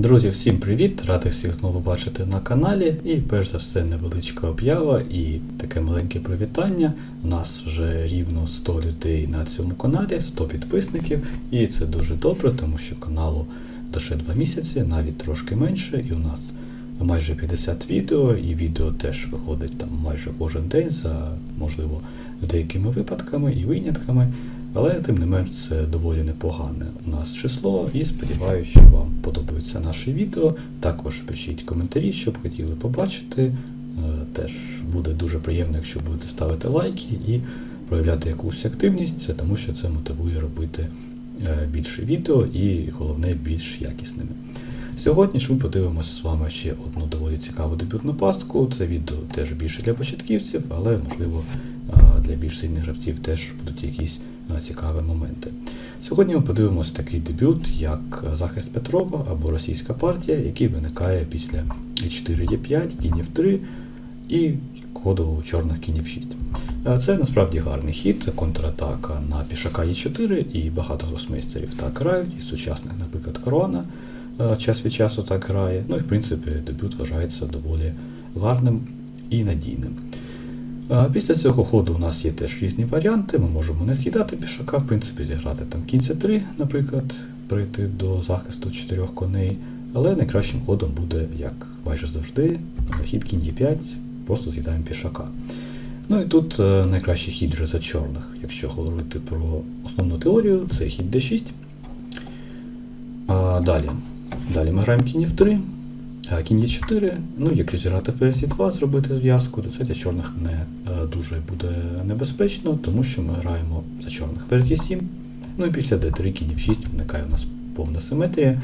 Друзі, всім привіт! Радий всіх знову бачити на каналі. І перш за все невеличка об'ява і таке маленьке привітання. У нас вже рівно 100 людей на цьому каналі, 100 підписників, і це дуже добре, тому що каналу лише 2 місяці, навіть трошки менше, і у нас майже 50 відео, і відео теж виходить там майже кожен день за можливо деякими випадками і винятками. Але тим не менш це доволі непогане у нас число, і сподіваюся, що вам подобаються наші відео. Також пишіть коментарі, що б хотіли побачити. Е, Теж буде дуже приємно, якщо будете ставити лайки і проявляти якусь активність, тому що це мотивує робити е, більше відео і головне більш якісними. Сьогодні ж ми подивимося з вами ще одну доволі цікаву дебютну пастку. Це відео теж більше для початківців, але можливо для більш сильних гравців теж будуть якісь цікаві моменти. Сьогодні ми подивимося такий дебют, як захист Петрова або російська партія, який виникає після e4 e5, кінів 3 і ходу чорних кінів 6. Це насправді гарний хід, це контратака на пішака e4, і багато гросмейстерів так грають, і сучасних, наприклад, Корона е, час від часу так грає. Ну і в принципі дебют вважається доволі гарним і надійним. Після цього ходу у нас є теж різні варіанти. Ми можемо не з'їдати пішака, в принципі, зіграти там кінь c3, наприклад, прийти до захисту чотирьох коней. Але найкращим ходом буде, як майже завжди, хід кінь e5, просто з'їдаємо пішака. Ну і тут е, найкращий хід вже за чорних, якщо говорити про основну теорію, це хід d6. А, далі. Далі ми граємо кінь f3, а кінь e4. Ну, якщо зіграти ферзь 2 зробити зв'язку, то це для чорних не е, дуже буде небезпечно, тому що ми граємо за чорних ферзь e7. Ну і після d3 кінь f6 виникає у нас повна симетрія.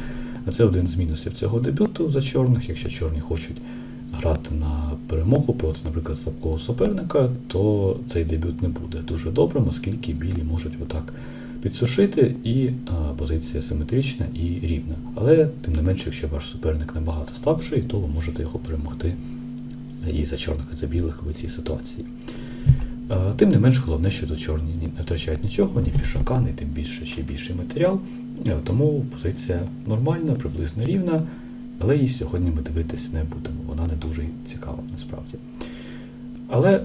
Це один з мінусів цього дебюту за чорних. Якщо чорні хочуть грати на перемогу проти, наприклад, слабкого суперника, то цей дебют не буде дуже добрим, оскільки білі можуть отак підсушити, і позиція симетрична і рівна. Але тим не менше, якщо ваш суперник набагато слабший, то ви можете його перемогти і за чорних, і за білих в цій ситуації. Тим не менш, головне, що тут чорні не втрачають нічого, ні пішака, ні тим більше ще більший матеріал. Е, Тому позиція нормальна, приблизно рівна, але її сьогодні ми дивитись не будемо. Вона не дуже цікава насправді. Але е,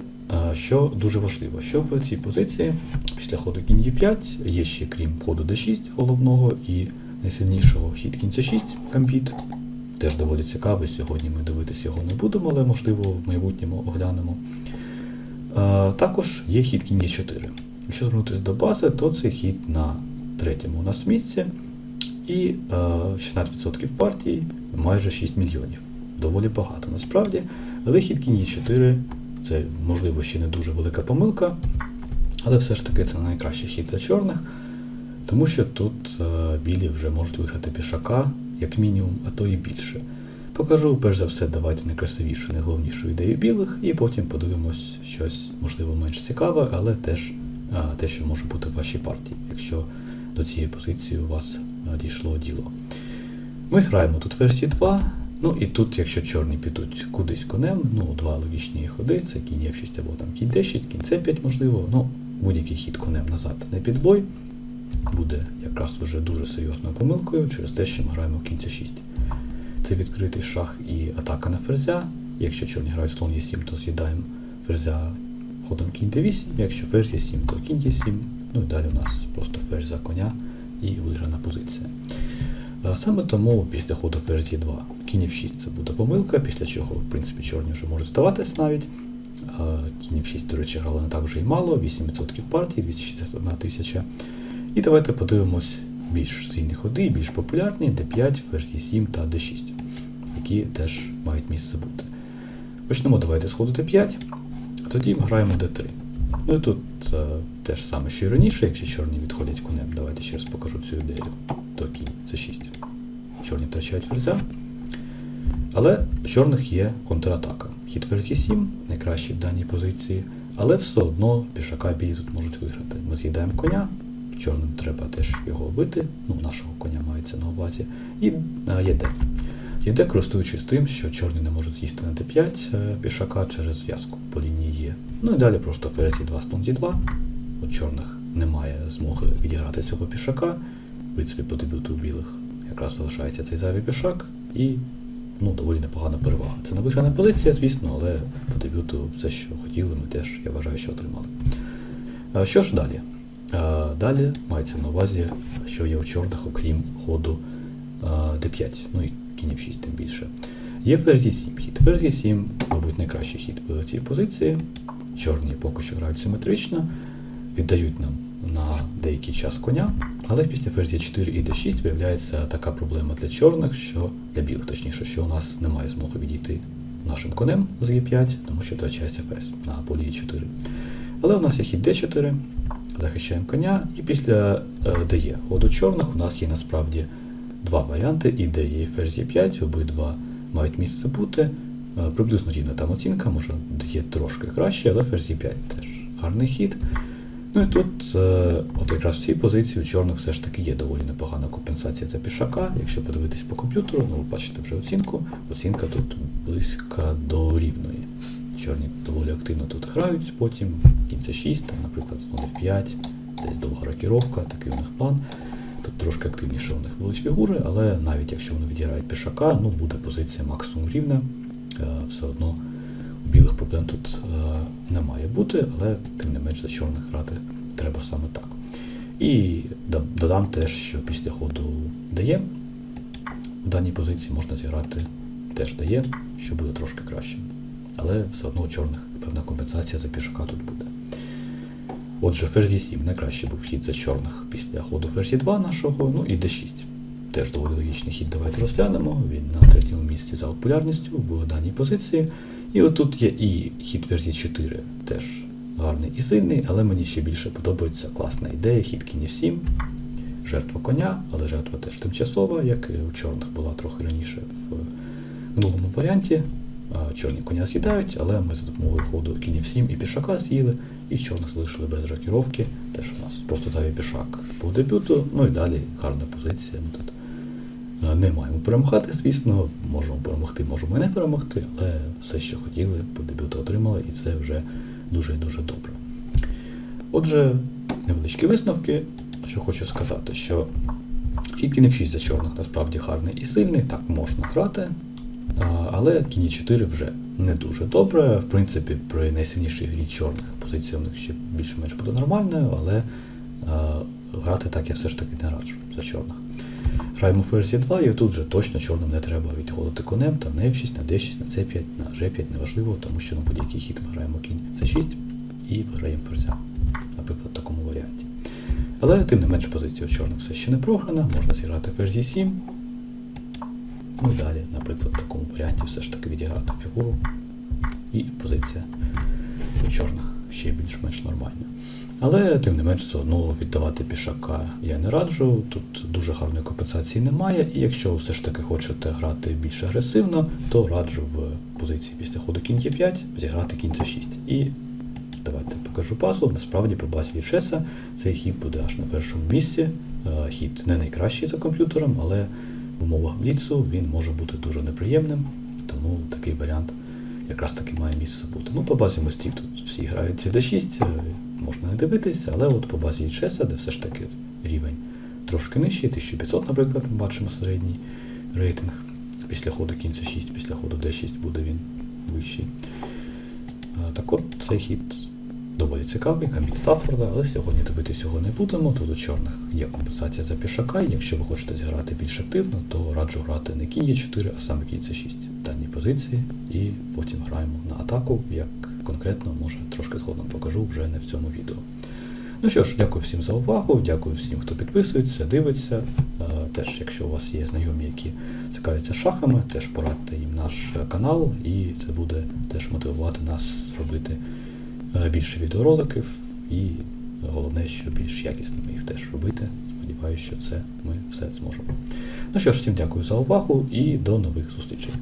що дуже важливо, що в цій позиції після ходу кінь Е5 є ще крім ходу d6 головного і найсильнішого хід кінь c6 гамбіт. Теж доволі цікавий. Сьогодні ми дивитися його не будемо, але можливо в майбутньому оглянемо. Е, Також є хід кінь Е4. Якщо звернутися до бази, то це хід на третьому у нас місці. І е, 16% партій майже 6 мільйонів. Доволі багато насправді. Але хід кінь Е4 це можливо ще не дуже велика помилка, але все ж таки це найкращий хід за чорних, тому що тут е, білі вже можуть виграти пішака, як мінімум, а то і більше. Покажу, перш за все, давайте найкрасивішу, найголовнішу ідею білих, і потім подивимось щось, можливо, менш цікаве, але теж е, те, що може бути в вашій партії, якщо до цієї позиції у вас е, дійшло діло. Ми граємо тут версії 2. Ну і тут, якщо чорні підуть кудись конем, ну два логічні ходи, це кінь F6 або там кінь D6, кінь C5 можливо, ну будь-який хід конем назад на підбой буде якраз вже дуже серйозною помилкою через те, що ми граємо в кінь C6. Це відкритий шах і атака на ферзя. Якщо чорні грають слон Е7, то з'їдаємо ферзя ходом кінь D8, якщо ферзь Е7, то кінь Е7. Ну і далі у нас просто ферзь за коня і виграна позиція. Саме тому після ходу ферзь 2 кінь f6 це буде помилка, після чого, в принципі, чорні вже можуть здаватись навіть. Кінь f6, до речі, грали не так вже і мало, 8% партії, 261 тисяча. І давайте подивимось більш сильні ходи, більш популярні d5, ферзь e7 та d6, які теж мають місце бути. Почнемо давайте з ходу d5, а тоді граємо d3. Ну і тут е, те ж саме, що і раніше, якщо чорні відходять конем, давайте ще раз покажу цю ідею, то кінь c6. Чорні втрачають ферзя. Але в чорних є контратака. Хід ферзь Е7, найкращий в даній позиції, але все одно пішака білі тут можуть виграти. Ми з'їдаємо коня, чорним треба теж його вбити, ну, нашого коня мається на увазі, і а, єде. Єде, користуючись тим, що чорні не можуть з'їсти на d5 е, пішака через зв'язку по лінії Є. Ну і далі просто ферзь Е2, слон D2. У чорних немає змоги відіграти цього пішака. В принципі, по дебюту білих якраз залишається цей зайвий пішак. і ну, доволі непогана перевага. Це не виграна позиція, звісно, але по дебюту все, що хотіли, ми теж, я вважаю, що отримали. Що ж далі? Далі мається на увазі, що є у чорних, окрім ходу е, d5, ну і кінь 6 тим більше. Є ферзі 7 хід. Ферзі 7, мабуть, найкращий хід в цій позиції. Чорні поки що грають симетрично, віддають нам на деякий час коня, але після ферзі 4 і d6 виявляється така проблема для чорних, що для білих, точніше, що у нас немає змоги відійти нашим конем з e5, тому що втрачається ферзь на полі e4. Але у нас є хід d4, захищаємо коня, і після е, dE ходу чорних у нас є насправді два варіанти, і dE і ферзь e5, обидва мають місце бути. Е, Приблизно рівна там оцінка, може dE трошки краще, але ферзь e5 теж гарний хід. Ну і тут, е, от якраз в цій позиції у чорних все ж таки є доволі непогана компенсація за пішака. Якщо подивитись по комп'ютеру, ну ви бачите вже оцінку. Оцінка тут близька до рівної. Чорні доволі активно тут грають, потім кінь c 6, там, наприклад, слон f5, десь довга рокіровка, такий у них план. Тут трошки активніше у них будуть фігури, але навіть якщо вони відіграють пішака, ну буде позиція максимум рівна. Е, Все одно білих проблем тут е, не має бути, але тим не менш за чорних грати треба саме так. І додам теж, що після ходу дає в даній позиції можна зіграти теж дає, що буде трошки краще. Але все одно у чорних певна компенсація за пішака тут буде. Отже, ферзі 7 найкращий був хід за чорних після ходу ферзі 2 нашого, ну і d6. Теж доволі логічний хід, давайте розглянемо. Він на третьому місці за популярністю в даній позиції. І отут є і хід ферзі 4 теж гарний і сильний, але мені ще більше подобається класна ідея, хід кінь 7 жертва коня, але жертва теж тимчасова, як і у чорних була трохи раніше в минулому варіанті. Чорні коня з'їдають, але ми за допомогою ходу кінь 7 і пішака з'їли, і чорних залишили без жакіровки. Теж у нас просто зайвий пішак по дебюту. Ну і далі гарна позиція. Ми тут е, не маємо перемагати, звісно, можемо перемогти, можемо і не перемогти, але все, що хотіли, по дебюту отримали, і це вже дуже-дуже добре. Отже, невеличкі висновки. Що хочу сказати, що хід кінь 6 за чорних насправді гарний і сильний, так можна грати. Але кінь 4 вже не дуже добре. В принципі, при найсильнішій грі чорних позиція у них ще більш-менш буде нормальною, але грати так я все ж таки не раджу за чорних. Граємо ферзі 2, і тут вже точно чорним не треба відходити конем, там на F6, на D6, на C5, на G5, неважливо, тому що на будь-який хід ми граємо кінь C6 і виграємо ферзя, наприклад, в такому варіанті. Але тим не менш позиція у чорних все ще не програна, можна зіграти ферзі 7. Ну і далі, наприклад, в такому варіанті все ж таки відіграти фігуру. І позиція у чорних ще більш-менш нормальна. Але тим не менш все одно віддавати пішака я не раджу. Тут дуже гарної компенсації немає. І якщо ви все ж таки хочете грати більш агресивно, то раджу в позиції після ходу кінь Е5 зіграти кінь С6. І давайте покажу пазл. Насправді по базі Вічеса цей хід буде аж на першому місці. Е, Хід не найкращий за комп'ютером, але в умовах бліцу він може бути дуже неприємним, тому такий варіант якраз таки має місце бути. Ну, по базі мостів тут всі грають d6, е, можна не дивитися, але от по базі Ічеса, де все ж таки рівень трошки нижчий, 1500, наприклад, ми бачимо середній рейтинг. Після ходу кінь c6, після ходу d6 буде він вищий. Е, Так от цей хід доволі цікавий, гамбіт Стаффорда, але сьогодні дивитися його не будемо. Тут у чорних є компенсація за пішака. і Якщо ви хочете зіграти більш активно, то раджу грати не кінь Е4, а саме кінь С6 в даній позиції, і потім граємо на атаку, як конкретно, може трошки згодом покажу вже не в цьому відео. Ну що ж, дякую всім за увагу, дякую всім, хто підписується, дивиться. Е, Теж, якщо у вас є знайомі, які цікавляться шахами, теж порадьте їм наш канал, і це буде теж мотивувати нас робити е, більше відеороликів і головне, що більш якісними їх теж робити. Сподіваюся, що це ми все зможемо. Ну що ж, всім дякую за увагу і до нових зустрічей.